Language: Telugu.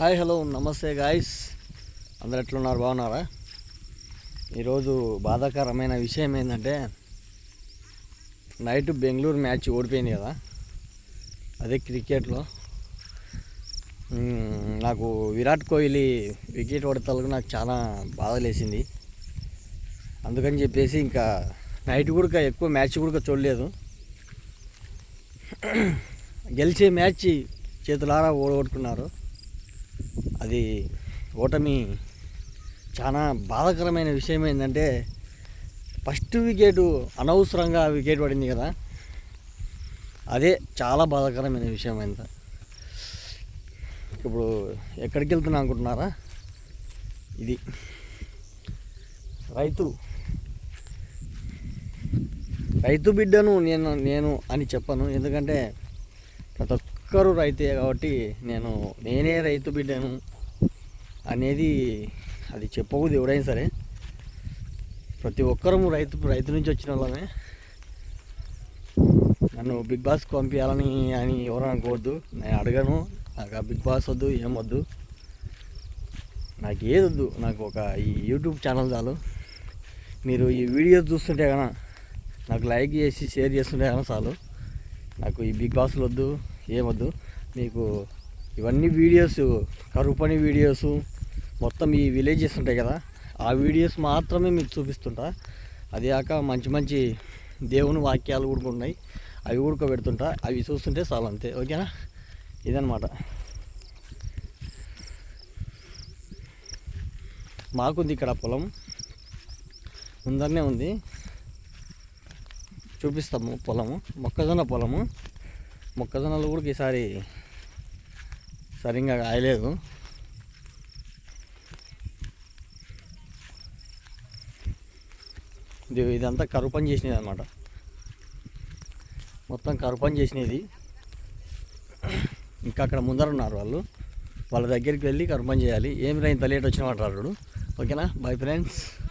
హాయ్ హలో నమస్తే గాయస్. అందరు ఎట్లున్నారు? బాగున్నారా? ఈరోజు బాధాకరమైన విషయం ఏంటంటే నైట్ బెంగళూరు మ్యాచ్ ఓడిపోయింది కదా. అదే క్రికెట్లో. నాకు విరాట్ కోహ్లీ వికెట్ పడతలకు నాకు చాలా బాధ లేసింది అందుకని చెప్పేసి ఇంకా నైట్ కూడా ఎక్కువ మ్యాచ్ కూడా చూడలేదు. గెలిచే మ్యాచ్ చేతులారా ఓడగొట్టుకున్నారు అది ఓటమి చాలా బాధాకరమైన విషయం ఏంటంటే ఫస్ట్ వికెట్ అనవసరంగా వికెట్ పడింది కదా. అదే చాలా బాధాకరమైన విషయం అంత ఇప్పుడు ఎక్కడికి వెళ్తున్నా అనుకుంటున్నారా? ఇది. రైతు. రైతు బిడ్డను నేను నేను అని చెప్పను. ఎందుకంటే ప్రతి ఒక్కరు రైతే కాబట్టి నేను నేనే రైతు బిడ్డను అనేది అది చెప్పకూడదు ఎవడైనా సరే. ప్రతి ఒక్కరము రైతు రైతు నుంచి వచ్చిన వాళ్ళమే. నన్ను బిగ్ బాస్ పంపించాలని అని ఎవరు అనుకోవద్దు. నేను అడగను. నాకు ఆ బిగ్ బాస్ వద్దు ఏం వద్దు. నాకు ఏది వద్దు. నాకు ఒక ఈ యూట్యూబ్ ఛానల్ చాలు. మీరు ఈ వీడియోస్ చూస్తుంటే కన్నా నాకు లైక్ చేసి షేర్ చేస్తుంటే కన్నా చాలు. నాకు ఈ బిగ్ బాస్లు వద్దు. ఏమొద్దు. మీకు ఇవన్నీ వీడియోస్ కరువు పని వీడియోస్ మొత్తం ఈ విలేజెస్ ఉంటాయి కదా. ఆ వీడియోస్ మాత్రమే మీకు చూపిస్తుంటా. అది కాక మంచి మంచి దేవుని వాక్యాలు కూడా ఉన్నాయి. అవి కూడా పెడుతుంటా. అవి చూస్తుంటే చాలా అంతే. ఓకేనా? ఇదనమాట మాకుంది ఇక్కడ పొలం. ముందరనే ఉంది. చూపిస్తాము పొలము. మొక్కజొన్న పొలము. మొక్కజొన్నలు కూడా ఈసారి సరిగ్గా కాయలేదు. ఇది ఇదంతా కరువు పని చేసినది అనమాట మొత్తం కరువు పని చేసినది. ఇంకా అక్కడ ముందర ఉన్నారు వాళ్ళు. వాళ్ళ దగ్గరికి వెళ్ళి కరువు పని చేయాలి. ఏమి రైన్ లేట్ వచ్చిన మాట ఓకేనా? Bye friends